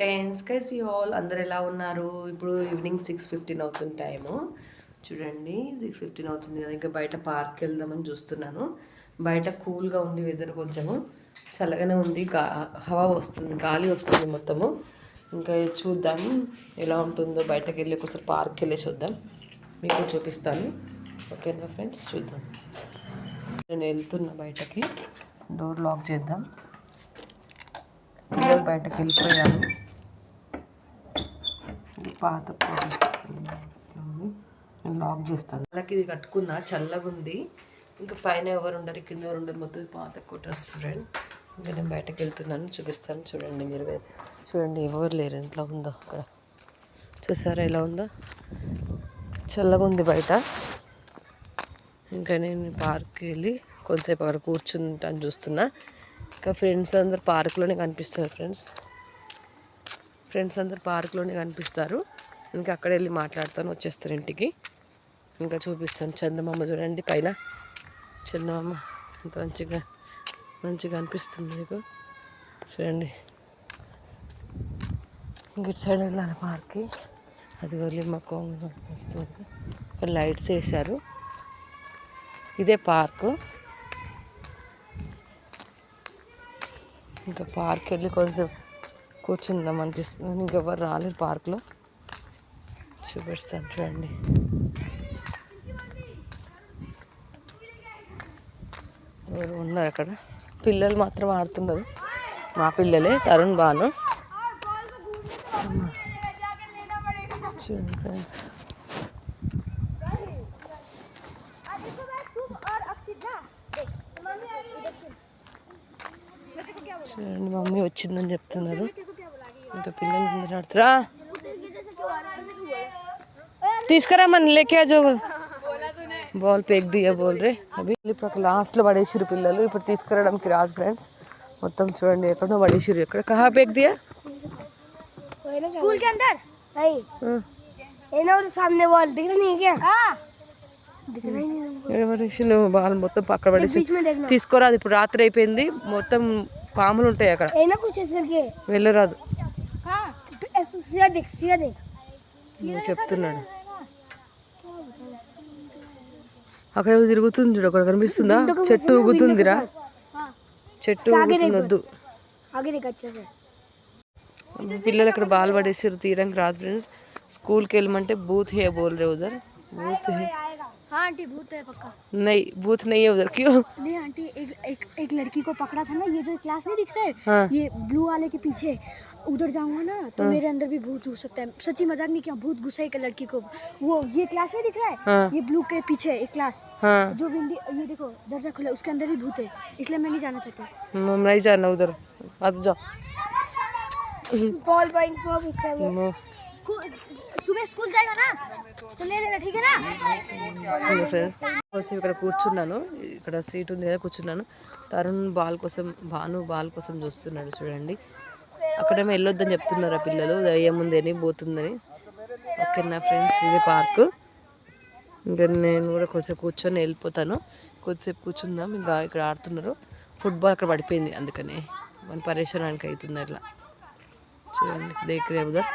Friends కైస్ you all అందరు ఎలా ఉన్నారు? ఇప్పుడు ఈవినింగ్ సిక్స్ ఫిఫ్టీన్ అవుతుంది టైము. చూడండి సిక్స్ ఫిఫ్టీన్ అవుతుంది కదా ఇంకా బయట పార్క్ వెళ్దామని చూస్తున్నాను. బయట కూల్గా ఉంది వెదర్ కొంచెము. చల్లగానే ఉంది హవా వస్తుంది గాలి వస్తుంది మొత్తము. ఇంకా చూద్దాం ఎలా ఉంటుందో బయటకు వెళ్ళి ఒకసారి పార్క్ వెళ్ళి చూద్దాం. మీకు చూపిస్తాను. ఓకేనా ఫ్రెండ్స్? చూద్దాం. నేను వెళ్తున్నా బయటకి. డోర్ లాక్ చేద్దాం. పిల్లలు బయటకు వెళ్ళిపోయాను. పాత నేను లాక్ చేస్తాను. అలాగే ఇది కట్టుకున్న చల్లగా ఉంది ఇంకా పైన ఎవరు ఉండరు కింద ఎవరు ఉండరు మొత్తం పాత కొట్టారు స్టూడెంట్ ఇంకా నేను బయటకు వెళ్తున్నాను చూపిస్తాను. చూడండి మీరు చూడండి ఎవరు లేరు. ఎంత ఉందో అక్కడ. చూసారా ఎలా ఉందో? చల్లగా ఉంది బయట. ఇంకా నేను పార్క్కి వెళ్ళి కొంతసేపు అక్కడ కూర్చుంటాను చూస్తున్నా. ఇంకా ఫ్రెండ్స్ అందరు పార్క్లోనే కనిపిస్తారు ఫ్రెండ్స్ ఫ్రెండ్స్ అందరు పార్క్లోనే కనిపిస్తారు. ఇంకా అక్కడ వెళ్ళి మాట్లాడతాను వచ్చేస్తారు ఇంటికి. ఇంకా చూపిస్తాను చందమామ చూడండి పైన. చందమామ ఎంత మంచిగా మంచిగా అనిపిస్తుంది మీకు. చూడండి. ఇంకటి సైడ్ వెళ్ళాలి పార్క్కి. అది వెళ్ళి మా కొంగ కనిపిస్తుంది. ఇక్కడ లైట్స్ వేశారు. ఇదే పార్కు. ఇంకా పార్క్ వెళ్ళి కొంచెం కూర్చుందాం అనిపిస్తుంది. ఇంకెవరు రాలేదు పార్క్లో. చూపిస్తాను చూడండి ఎవరు ఉన్నారు అక్కడ? పిల్లలు మాత్రం ఆడుతున్నారు. మా పిల్లలే తరుణ్ బాను చూడండి ఫ్రెండ్స్. చూడండి మమ్మీ వచ్చిందని చెప్తున్నారు. ఇంకా పిల్లలు అందరూ ఆడుతురా తీసుకురామని లేకే జో బాల్ పేక్ దియా బోల్ రే అవి ఇప్పుడు లాస్ట్లో పడేసిరు పిల్లలు ఇప్పుడు తీసుకురావడానికి రాదు ఫ్రెండ్స్ మొత్తం చూడండి ఎక్కడో పడేసిరు ఎక్కడ కహా పేక్ దియా स्कूल के अंदर नहीं ये ना वो सामने वॉल दिख रहा नहीं है क्या हाँ दिख रहा ही नहीं हमको। ఏడ పడేసిరు బాల్ మొత్తం పక్క పడేసి बीच में देखना తీసుకోరాదు ఇప్పుడు రాత్రి అయిపోయింది మొత్తం పాములు ఉంటాయి అక్కడ ये ना कुछ ऐसे करके వెళ్ళరాదు నువ్వు చెప్తున్నాడు అక్కడ తిరుగుతుంది చూడు అక్కడ కనిపిస్తుందా? చెట్టు ఊగుతుందిరా. చెట్టు ఊగుతున్నద్దు పిల్లలు అక్కడ బాల్ పడేసారు తీయడానికి రాదు ఫ్రెండ్స్ స్కూల్కి వెళ్ళమంటే బూత్ హే బోల్ రే ఉదర్. బూత్ హే. हाँ आंटी भूत है पक्का। नहीं बूथ नहीं है उधर क्यों? नहीं आंटी एक एक एक लड़की को पकड़ा था ना ये जो क्लास नहीं दिख रहे हाँ ये ब्लू वाले के पीछे उधर जाऊँगा ना तो हाँ। मेरे अंदर भी भूत घुस सकता है। सच्ची मज़ाक नहीं किया भूत घुसा एक लड़की को। वो ये क्लास नहीं दिख रहा है? हाँ। ये ब्लू के पीछे एक क्लास। हाँ। जो विंडी ये देखो दर्जा खुला है, उसके अंदर भी भूत है इसलिए मैं नहीं जाना चाहता। हम नहीं जाना उधर। आ जाओ बॉल पॉइंट को पीछे नो, स्कूल सुबह स्कूल जाएगा ना तो ले लेना ठीक है ना హలో ఫ్రెండ్స్ వచ్చి ఇక్కడ కూర్చున్నాను ఇక్కడ సీట్ ఉంది కదా కూర్చున్నాను తరుణ్ బాల్ కోసం భాను బాల్ కోసం చూస్తున్నాడు చూడండి అక్కడేమో వెళ్ళొద్దని చెప్తున్నారు ఆ పిల్లలు ఏముందని పోతుందని ఓకే నా ఫ్రెండ్స్ ఇది పార్కు ఇంకా నేను కూడా కొద్దిసేపు కూర్చొని వెళ్ళిపోతాను కొద్దిసేపు కూర్చుందాం ఇంకా ఇక్కడ ఆడుతున్నారు ఫుట్బాల్ అక్కడ పడిపోయింది అందుకని మన పరేషానికి అవుతుంది అట్లా చూడండి దగ్గరే ఉదర్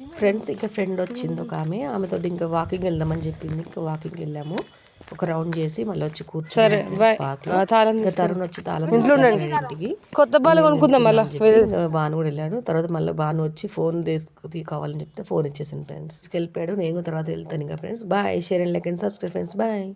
ఫ్రెండ్స్ ఇంకా ఫ్రెండ్ వచ్చింది ఒక ఆమె. ఆమెతో ఇంకా వాకింగ్ వెళ్దామని చెప్పింది. ఇంకా వాకింగ్ వెళ్ళాము. ఒక రౌండ్ చేసి మళ్ళీ వచ్చి కూర్చొని ఇంకా తరుణ్ వచ్చి తాళం ఇంటికి. కొత్త బాల్ కొనుక్కుందాం మళ్ళీ. బాను కూడా వెళ్ళాడు. తర్వాత మళ్ళీ బాను వచ్చి ఫోన్ తీసుకు కావాలని చెప్తే ఫోన్ ఇచ్చేసాను ఫ్రెండ్స్. వెళ్ళిపోయాడు నేను తర్వాత వెళ్తాను ఇంకా friends. Bye. Share and like and subscribe friends. Bye.